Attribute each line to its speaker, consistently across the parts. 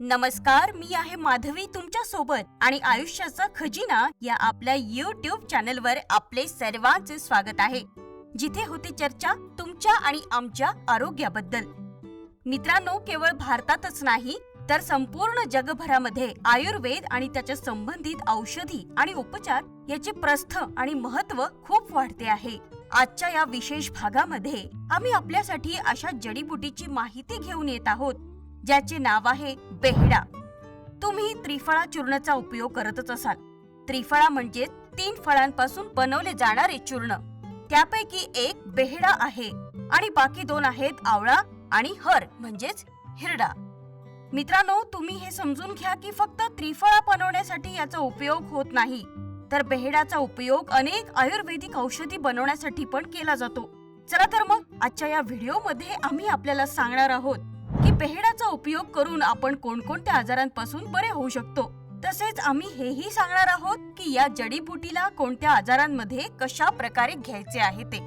Speaker 1: नमस्कार मी आहे माधवी तुमच्यासोबत आणि आयुष्याचा खजिना या आपल्या युट्यूब चॅनल वर आपले सर्वांचे स्वागत आहे. जिथे होते चर्चा तुमच्या आणि आमच्या आरोग्याबद्दल. मित्रांनो केवळ भारतातच नाही तर संपूर्ण जगभरामध्ये आयुर्वेद आणि त्याच्या संबंधित औषधी आणि उपचार याचे प्रस्थ आणि महत्त्व खूप वाढते आहे. आजच्या या विशेष भागामध्ये आम्ही आपल्यासाठी अशा जडीबुटीची माहिती घेऊन येत आहोत. ज्याचे नाव आहे बेहडा. तुम्ही त्रिफळा चूर्णचा उपयोग करतच असाल. त्रिफळा म्हणजे तीन फळांपासून बनवले जाणारे चूर्ण. त्यापैकी एक बेहडा आहे आणि बाकी दोन आहेत आवळा आणि हर म्हणजेच हिरडा. मित्रांनो तुम्ही हे समजून घ्या की फक्त त्रिफळा बनवण्यासाठी याचा उपयोग होत नाही. तर बेहडाचा उपयोग अनेक आयुर्वेदिक औषधी बनवण्यासाठी पण केला जातो. चला तर मग आजच्या या व्हिडिओमध्ये आम्ही आपल्याला सांगणार आहोत की बेहडाचा उपयोग करून आपण कोणकोणत्या आजारांपासून बरे होऊ शकतो. तसेच आम्ही हेही सांगणार आहोत की या जडीबुटीला कोणत्या आजारांमध्ये कशा प्रकारे घ्यायचे आहे ते.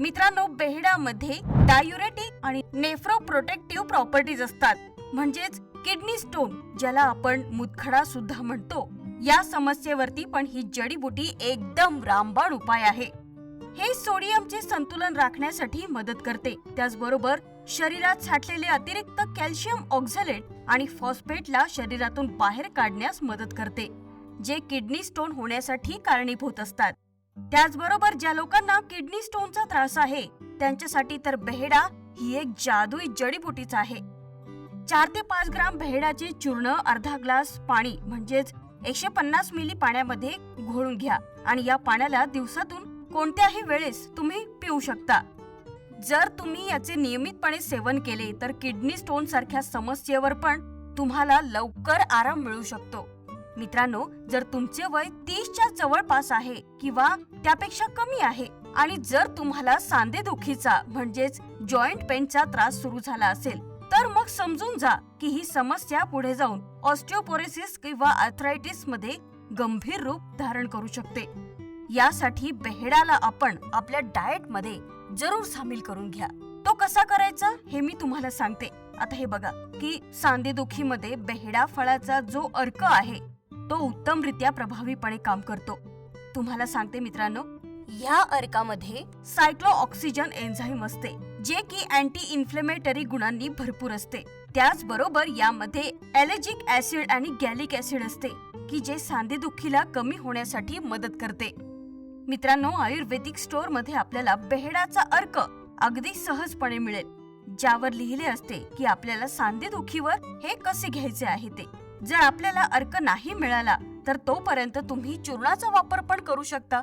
Speaker 1: मित्रांनो बेहडामध्ये डायुरेटिक आणि नेफ्रोप्रोटेक्टिव्ह प्रॉपर्टीज असतात. म्हणजेच किडनी स्टोन ज्याला आपण मुतखडा सुद्धा म्हणतो. या समस्येवरती पण ही जडीबुटी एकदम रामबाण उपाय आहे. हे सोडियमचे संतुलन राखण्यासाठी मदत करते. त्याचबरोबर शरीरात साठलेले अतिरिक्त कॅल्शियम ऑक्झलेट आणि फॉस्फेटला शरीरातून बाहेर काढण्यास मदत करते जे किडनी स्टोन होण्यासाठी कारणीभूत असतात. त्याचबरोबर ज्या लोकांना किडनी स्टोनचा त्रास आहे त्यांच्यासाठी तर बेहडा ही एक जादुई जडीबुटीच आहे. चार ते पाच ग्राम बेहडाचे चूर्ण अर्धा ग्लास पाणी म्हणजेच एकशे पन्नास मिली पाण्यामध्ये घोळून घ्या आणि या पाण्याला दिवसातून कोणत्याही वेळेस तुम्ही पिऊ शकता. जर तुम्ही याचे नियमितपणे सेवन केले तर किडनी स्टोन सारख्या समस्येवर पण तुम्हाला लवकर आराम मिळू शकतो. मित्रांनो जर तुमचे वय तीसच्या जवळपास आहे किंवा त्यापेक्षा कमी आहे आणि जर तुम्हाला सांधेदुखीचा म्हणजेच जॉईंट पेनचा त्रास सुरू झाला असेल तर मग समजून जा की ही समस्या पुढे जाऊन ऑस्टिओपोरेसिस किंवा आर्थरायटिसमध्ये गंभीर रूप धारण करू शकते. यासाठी बेहडाला आपण आपल्या डाएटमध्ये जरूर सामील करून घ्या. तो कसा करायचा हे मी तुम्हाला सांगते. आता हे बघा की सांधेदुखीमध्ये बेहडा फळाचा जो अर्क आहे तो उत्तमरित्या प्रभावीपणे काम करतो. तुम्हाला सांगते मित्रांनो या अर्कामध्ये सायक्लो ऑक्सिजन एन्झाईम असते जे की अँटी इन्फ्लेमेटरी गुणांनी भरपूर असते. त्याचबरोबर यामध्ये एलर्जिक ऍसिड आणि गॅलिक ऍसिड असते की जे सांधेदुखीला कमी होण्यासाठी मदत करते. मित्रांनो आयुर्वेदिक स्टोअरमध्ये आपल्याला बेहडाचा अर्क अगदी सहजपणे मिळेल. ज्यावर लिहिले असते की आपल्याला सांधेदुखीवर हे कसे घ्यायचे आहे ते. जर आपल्याला अर्क नाही मिळाला तर तोपर्यंत तुम्ही चूर्णाचा वापर पण करू शकता.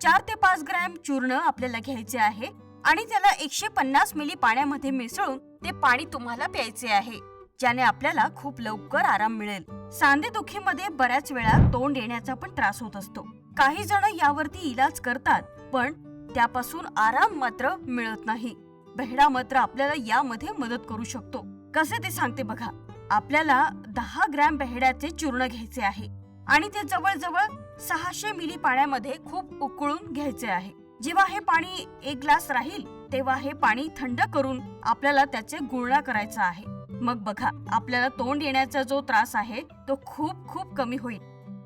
Speaker 1: चार ते पाच ग्रॅम चूर्ण आपल्याला घ्यायचे आहे आणि त्याला एकशे पन्नास मिली पाण्यामध्ये मिसळून ते पाणी तुम्हाला प्यायचे आहे ज्याने आपल्याला खूप लवकर आराम मिळेल. सांधेदुखीमध्ये बऱ्याच वेळा तोंड येण्याचा पण त्रास होत असतो. काही जण यावरती इलाज करतात पण त्यापासून आराम मात्र मिळत नाही. बेहडा मात्र आपल्याला यामध्ये मदत करू शकतो. कसे ते सांगते बघा. आपल्याला दहा ग्रॅम बेहड्याचे चूर्ण घ्यायचे आहे आणि ते जवळजवळ सहाशे मिली पाण्यामध्ये खूप उकळून घ्यायचे आहे. जेव्हा हे पाणी एक ग्लास राहील तेव्हा हे पाणी थंड करून आपल्याला त्याचे गुळणा करायचा आहे. मग बघा आपल्याला तोंड येण्याचा जो त्रास आहे तो खूप खूप कमी होईल.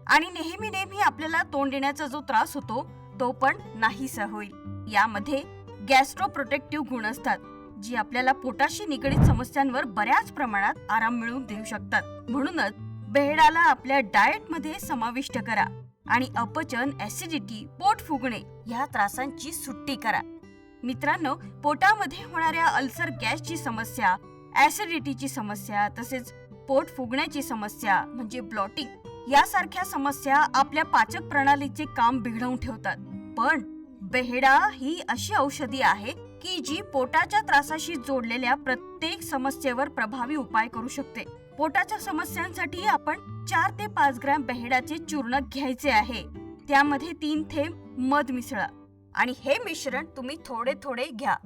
Speaker 1: आणि नेहमी नेहमी आपल्याला तोंड देण्याचा जो त्रास होतो तो पण नाहीसा होईल. यामध्ये गॅस्ट्रो प्रोटेक्टिव्ह गुण असतात जी आपल्याला पोटाशी निगडीत समस्यांवर बऱ्याच प्रमाणात आराम मिळवून देऊ शकतात. म्हणूनच बेहडाला आपल्या डाएटमध्ये समाविष्ट करा आणि अपचन ऍसिडिटी पोट फुगणे या त्रासांची सुट्टी करा. मित्रांनो पोटामध्ये होणाऱ्या अल्सर गॅसची समस्या ऍसिडिटीची समस्या तसेच पोट फुगण्याची समस्या म्हणजे ब्लॉटिंग यासारख्या समस्या आपल्या पाचक प्रणालीचे काम बिघडवून ठेवतात. पण बेहडा ही अशी औषधी आहे की जी पोटाच्या त्रासाशी जोडलेल्या प्रत्येक समस्येवर प्रभावी उपाय करू शकते. पोटाच्या समस्यांसाठी आपण चार ते पाच ग्रॅम बेहडाचे चूर्ण घ्यायचे आहे. त्यामध्ये तीन थेंब मध मिसळा आणि हे मिश्रण तुम्ही थोडे थोडे घ्या.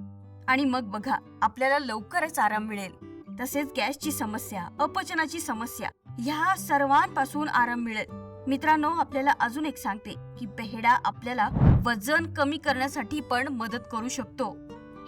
Speaker 1: आणि मग बघा आपल्याला लवकरच आराम मिळेल. तसेच गॅसची समस्या अपचनाची समस्या ह्या सर्वांपासून आराम मिळेल. मित्रांनो आपल्याला अजून एक सांगते की बेहडा आपल्याला वजन कमी करण्यासाठी पण मदत करू शकतो.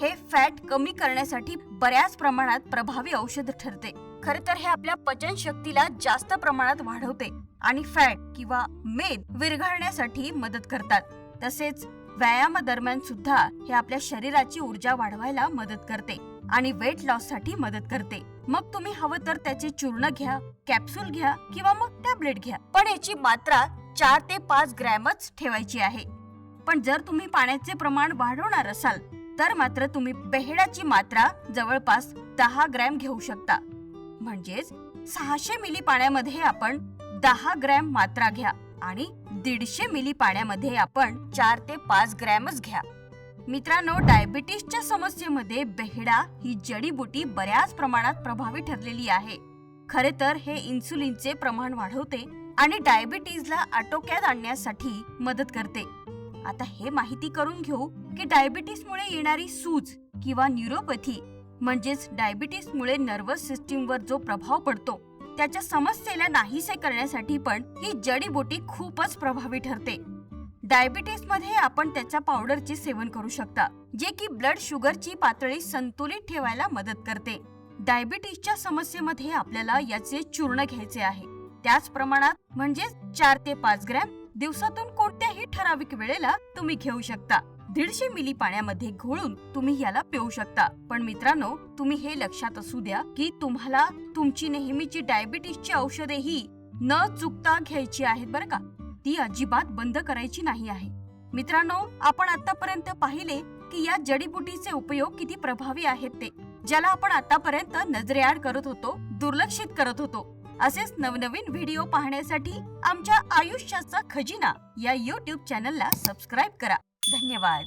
Speaker 1: हे फॅट कमी करण्यासाठी बऱ्याच प्रमाणात प्रभावी औषध ठरते. खर तर हे आपल्या पचन शक्तीला जास्त प्रमाणात वाढवते आणि फॅट किंवा मेद विरघळण्यासाठी मदत करतात. तसेच व्यायामा दरम्यान सुद्धा हे आपल्या शरीराची ऊर्जा वाढवायला मदत करते. आणि वेट लॉससाठी मदत करते. मग तुम्ही हवं तर त्याचे चूर्ण घ्या कॅप्सूल घ्या किंवा मग टॅबलेट घ्या. पण याची मात्रा चार ते पाच ग्रॅमच ठेवायची आहे. पण जर तुम्ही पाण्याचे प्रमाण वाढवणार असाल तर मात्र तुम्ही बेहेडाची मात्रा जवळपास दहा ग्रॅम घेऊ शकता. म्हणजेच सहाशे मिली पाण्यामध्ये आपण दहा ग्रॅम मात्रा घ्या आणि दीडशे मिली पाण्यामध्ये आपण चार ते पाच ग्रॅमच घ्या. मित्रांनो डायबिटीसच्या समस्येमध्ये बेहडा ही जडीबुटी बऱ्याच प्रमाणात प्रभावी ठरलेली आहे. खरे तर हे इन्सुलिनचे प्रमाण वाढवते आणि डायबिटीजला आटोक्यात आणण्यासाठी मदत करते. आता हे माहिती करून घेऊ की डायबिटीसमुळे येणारी सूज किंवा न्यूरोपॅथी म्हणजेच डायबिटीसमुळे नर्वस सिस्टीमवर जो प्रभाव पडतो त्याच्या समस्येला नाहीसे करण्यासाठी पण ही जडीबुटी खूपच प्रभावी ठरते. डायबिटीसमध्ये आपण त्याच्या पावडरचे सेवन करू शकता जे की ब्लड शुगरची पातळी संतुलित ठेवायला मदत करते. डायबिटीसच्या समस्येमध्ये आपल्याला याचे चूर्ण घ्यायचे आहे. त्याच प्रमाणात म्हणजे चार ते पाच ग्रॅम दिवसातून कोणत्याही ठराविक वेळेला तुम्ही घेऊ शकता. दीडशे मिली पाण्यामध्ये घोळून तुम्ही याला पिऊ शकता. पण मित्रांनो तुम्ही हे लक्षात असू द्या की तुम्हाला तुमची नेहमीची डायबिटीसची औषधेही न चुकता घ्यायची आहेत बरं का? ती अजिबात बंद करायची नाही आहे. मित्रांनो आपण आतापर्यंत पाहिले की या जडीबुटीचे उपयोग किती प्रभावी आहेत ते ज्याला आपण आतापर्यंत नजरेआड करत होतो दुर्लक्षित करत होतो. असेच नवनवीन व्हिडिओ पाहण्यासाठी आमच्या आयुष्याचा खजिना या युट्यूब चॅनलला सबस्क्राईब करा. धन्यवाद.